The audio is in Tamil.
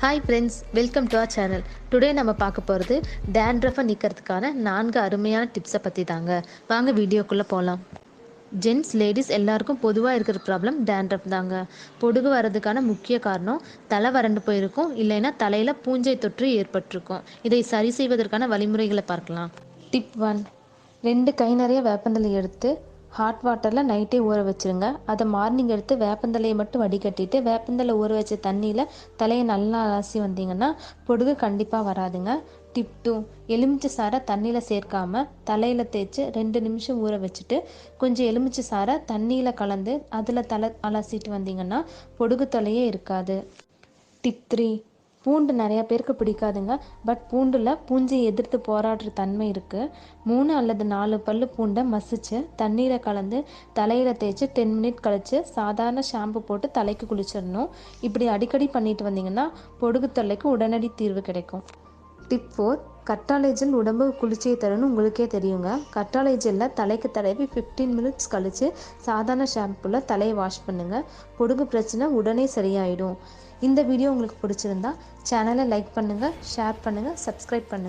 Hi friends welcome to our channel today நம்ம பார்க்க போகிறது டேண்ட்ரஃபை நிற்கிறதுக்கான நான்கு அருமையான டிப்ஸை பற்றி தாங்க. வாங்க வீடியோக்குள்ளே போகலாம் ஜென்ட்ஸ் லேடிஸ் எல்லாருக்கும் பொதுவாக இருக்கிற ப்ராப்ளம் டேண்ட்ரஃப் தாங்க. பொடுகு வர்றதுக்கான முக்கிய காரணம் தலை வறண்டு போயிருக்கும் இல்லைன்னா தலையில் பூஞ்சை தொற்று ஏற்பட்டிருக்கும். இதை சரி செய்வதற்கான வழிமுறைகளை பார்க்கலாம். டிப் ஒன் ரெண்டு கை நிறைய வேப்பந்தலை எடுத்து ஹாட் வாட்டரில் நைட்டே ஊற வச்சுருங்க. அதை மார்னிங் எடுத்து வேப்பந்தலையை மட்டும் வடிகட்டிட்டு வேப்பந்தலை ஊற வச்ச தண்ணியில் தலையை நல்லா அலசி வந்தீங்கன்னா பொடுகு கண்டிப்பாக வராதுங்க. டிப் டூ எலுமிச்சை சாரை தண்ணியில் சேர்க்காம தலையில் தேய்ச்சி ரெண்டு நிமிஷம் ஊற வச்சுட்டு கொஞ்சம் எலுமிச்சை சாரை தண்ணியில் கலந்து அதில் தலை அலசிட்டு வந்தீங்கன்னா பொடுகு தொலையே இருக்காது. டிப் த்ரீ பூண்டு நிறையா பேருக்கு பிடிக்காதுங்க. பட் பூண்டில் பூஞ்சை எதிர்த்து போராடுற தன்மை இருக்குது மூணு அல்லது நாலு பல்லு பூண்டை மசிச்சு தண்ணீரை கலந்து தலையில் தேய்ச்சி டென் மினிட் கழித்து சாதாரண ஷாம்பு போட்டு தலைக்கு குளிச்சிடணும். இப்படி அடிக்கடி பண்ணிட்டு வந்தீங்கன்னா பொடுகு தொல்லைக்கு உடனடி தீர்வு கிடைக்கும். டிப் ஃபோர் கற்றாழை ஜெல் உடம்பு குளிர்ச்சியை தரும்னு உங்களுக்கே தெரியுங்க. கற்றாழை ஜெல்லை தலைக்கு தடவி ஃபிஃப்டீன் மினிட்ஸ் கழித்து சாதாரண ஷாம்புவில் தலையை வாஷ் பண்ணுங்கள் பொடுகு பிரச்சனை உடனே சரியாயிடும். இந்த வீடியோ உங்களுக்கு பிடிச்சிருந்தா சேனலை லைக் பண்ணுங்கள் ஷேர் பண்ணுங்கள் சப்ஸ்கிரைப் பண்ணுங்கள்